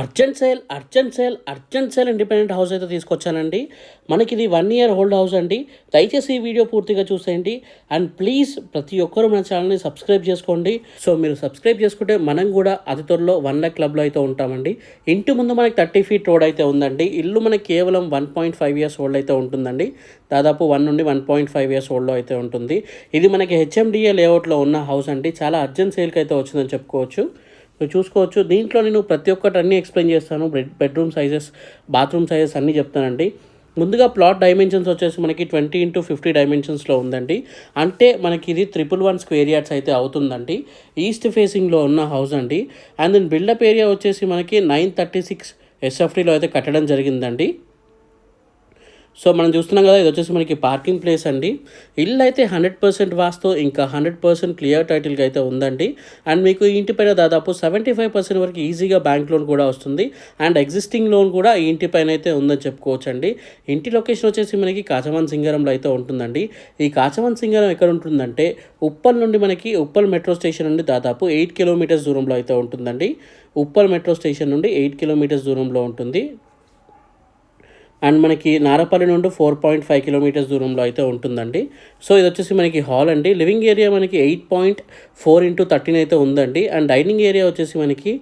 Urgent sale urgent sale urgent sale independent house అయితే తీసుకొచ్చానండి. మనకి ఇది వన్ ఇయర్ హోల్డ్ హౌస్ అండి. దయచేసి ఈ వీడియో పూర్తిగా చూసేయండి. అండ్ ప్లీజ్ ప్రతి ఒక్కరూ మన ఛానల్ని సబ్స్క్రైబ్ చేసుకోండి. సో మీరు సబ్స్క్రైబ్ చేసుకుంటే మనం కూడా అతి త్వరలో వన్ ల్యాక్ క్లబ్లో అయితే ఉంటామండి. ఇంటి ముందు మనకి థర్టీ ఫీట్ రోడ్ అయితే ఉందండి. ఇల్లు మనకి కేవలం one point five years old అయితే ఉంటుందండి. దాదాపు వన్ నుండి వన్ పాయింట్ ఫైవ్ ఇయర్స్ ఓల్డ్లో అయితే ఉంటుంది. ఇది మనకి హెచ్ఎండిఏ లేఅవుట్లో ఉన్న హౌస్ అండి. చాలా అర్జెంట్ సేల్కి అయితే వచ్చిందని చెప్పుకోవచ్చు. మీరు చూసుకోవచ్చు. దీంట్లో నేను ప్రతి ఒక్కటి అన్నీ ఎక్స్ప్లెయిన్ చేస్తాను. Bed bedroom sizes bathroom sizes అన్నీ చెప్తానండి. ముందుగా ప్లాట్ డైమెన్షన్స్ వచ్చేసి మనకి ట్వంటీ ఇంటూ ఫిఫ్టీ డైమెన్షన్స్లో ఉందండి. అంటే మనకి ఇది త్రిపుల్ వన్ స్క్వేర్ యార్డ్స్ అయితే అవుతుందండి. ఈస్ట్ ఫేసింగ్లో ఉన్న హౌస్ అండి. అండ్ దెన్ బిల్డప్ ఏరియా వచ్చేసి మనకి నైన్ థర్టీ సిక్స్ ఎస్ఎఫ్టీలో అయితే కట్టడం జరిగిందండి. సో మనం చూస్తున్నాం కదా ఇది వచ్చేసి మనకి పార్కింగ్ ప్లేస్ అండి. ఇల్లు అయితే హండ్రెడ్ పర్సెంట్ వాస్తు ఇంకా హండ్రెడ్ పర్సెంట్ క్లియర్ టైటిల్కి అయితే ఉందండి. అండ్ మీకు ఇంటిపైన ఇంటి పైన దాదాపు సెవెంటీ ఫైవ్ పర్సెంట్ వరకు ఈజీగా బ్యాంక్ లోన్ కూడా వస్తుంది. అండ్ ఎగ్జిస్టింగ్ లోన్ కూడా ఈ ఇంటి పైన అయితే ఉందని చెప్పుకోవచ్చు అండి ఇంటి లొకేషన్ వచ్చేసి మనకి కాచవన్ సింగరంలో అయితే ఉంటుందండి. ఈ కాచవన్ సింగరం ఎక్కడ ఉంటుందంటే ఉప్పల్ నుండి మనకి ఉప్పల్ మెట్రో స్టేషన్ నుండి దాదాపు ఎయిట్ కిలోమీటర్స్ దూరంలో అయితే ఉంటుందండి. ఉప్పల్ మెట్రో స్టేషన్ నుండి ఎయిట్ కిలోమీటర్స్ దూరంలో ఉంటుంది. అండ్ మనకి నారపల్లి నుండి ఫోర్ పాయింట్ ఫైవ్ కిలోమీటర్స్ దూరంలో అయితే ఉంటుందండి. సో ఇది వచ్చేసి మనకి హాల్ అండి. లివింగ్ ఏరియా మనకి eight point four into thirteen అయితే ఉందండి. అండ్ డైనింగ్ ఏరియా వచ్చేసి మనకి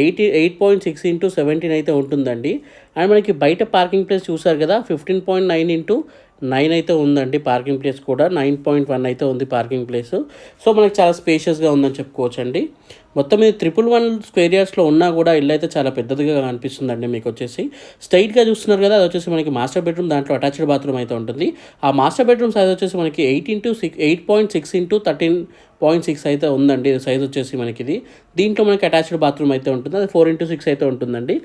eighty eight point six into seventeen అయితే ఉంటుందండి. అండ్ మనకి బయట పార్కింగ్ ప్లేస్ చూసారు కదా fifteen point nine into nine అయితే ఉందండి పార్కింగ్ ప్లేస్ కూడా. నైన్ పాయింట్ వన్ అయితే ఉంది పార్కింగ్ ప్లేస్. సో మనకి చాలా స్పేషియస్గా ఉందని చెప్పుకోవచ్చు అండి మొత్తం ఇది ట్రిపుల్ వన్ స్క్వేర్ యార్డ్స్లో ఉన్నా కూడా ఇల్లు అయితే చాలా పెద్దదిగా అనిపిస్తుందండి మీకు వచ్చేసి. స్ట్రైట్గా చూస్తున్నారు కదా అది వచ్చేసి మనకి మాస్టర్ బెడ్రూమ్ దాంట్లో అటాచ్డ్ బాత్రూమ్ అయితే ఉంటుంది. ఆ మాస్టర్ బెడ్రూమ్ సైజ్ వచ్చేసి మనకి eight into six eight point six into thirteen point six అయితే ఉందండి. సైజ్ వచ్చేసి మనకి ఇది. దీంట్లో మనకి అటాచ్డ్ బాత్రూమ్ అయితే ఉంటుంది. అది ఫోర్ ఇంటూ సిక్స్ అయితే ఉంటుందండి.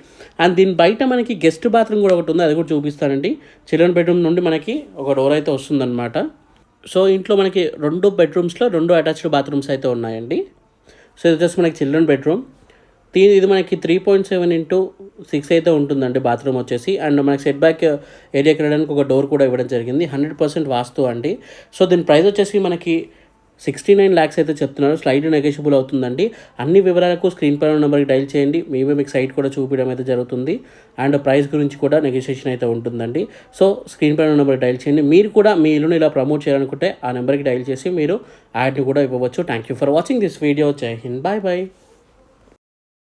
అండ్ దీని బయట మనకి గెస్ట్ బాత్రూమ్ కూడా ఒకటి ఉంది. అది కూడా చూపిస్తానండి. చిల్డ్రన్ బెడ్రూమ్ నుండి మనకి ఒక డోర్ అయితే వస్తుందన్నమాట. సో ఇంట్లో మనకి రెండు బెడ్రూమ్స్లో రెండు అటాచ్డ్ బాత్రూమ్స్ అయితే ఉన్నాయండి. సో ఇది వచ్చేసి మనకి చిల్డ్రన్ బెడ్రూమ్ దీ ఇది మనకి three point seven into six అయితే ఉంటుందండి బాత్రూమ్ వచ్చేసి. అండ్ మనకి సెట్ బ్యాక్ ఏరియాకి వెళ్ళడానికి ఒక డోర్ కూడా ఇవ్వడం జరిగింది. హండ్రెడ్ పర్సెంట్ వాస్తు అండి. సో దీని ప్రైస్ వచ్చేసి మనకి సిక్స్టీ నైన్ ల్యాక్స్ అయితే చెప్తున్నారు. స్లైడ్ నెగోషియబుల్ అవుతుందండి. అన్ని వివరాలకు స్క్రీన్ పైన నెంబర్కి డైల్ చేయండి. మేమే మీకు సైట్ కూడా చూపించడం అయితే జరుగుతుంది. అండ్ ప్రైస్ గురించి కూడా నెగోషియేషన్ అయితే ఉంటుందండి. సో స్క్రీన్ పైన నెంబర్కి డైల్ చేయండి. మీరు కూడా మీ ఇల్లుని ఇలా ప్రమోట్ చేయాలనుకుంటే ఆ నెంబర్కి డైల్ చేసి మీరు యాడ్ని కూడా ఇవ్వవచ్చు. Thank you for watching this video Jai Hind bye bye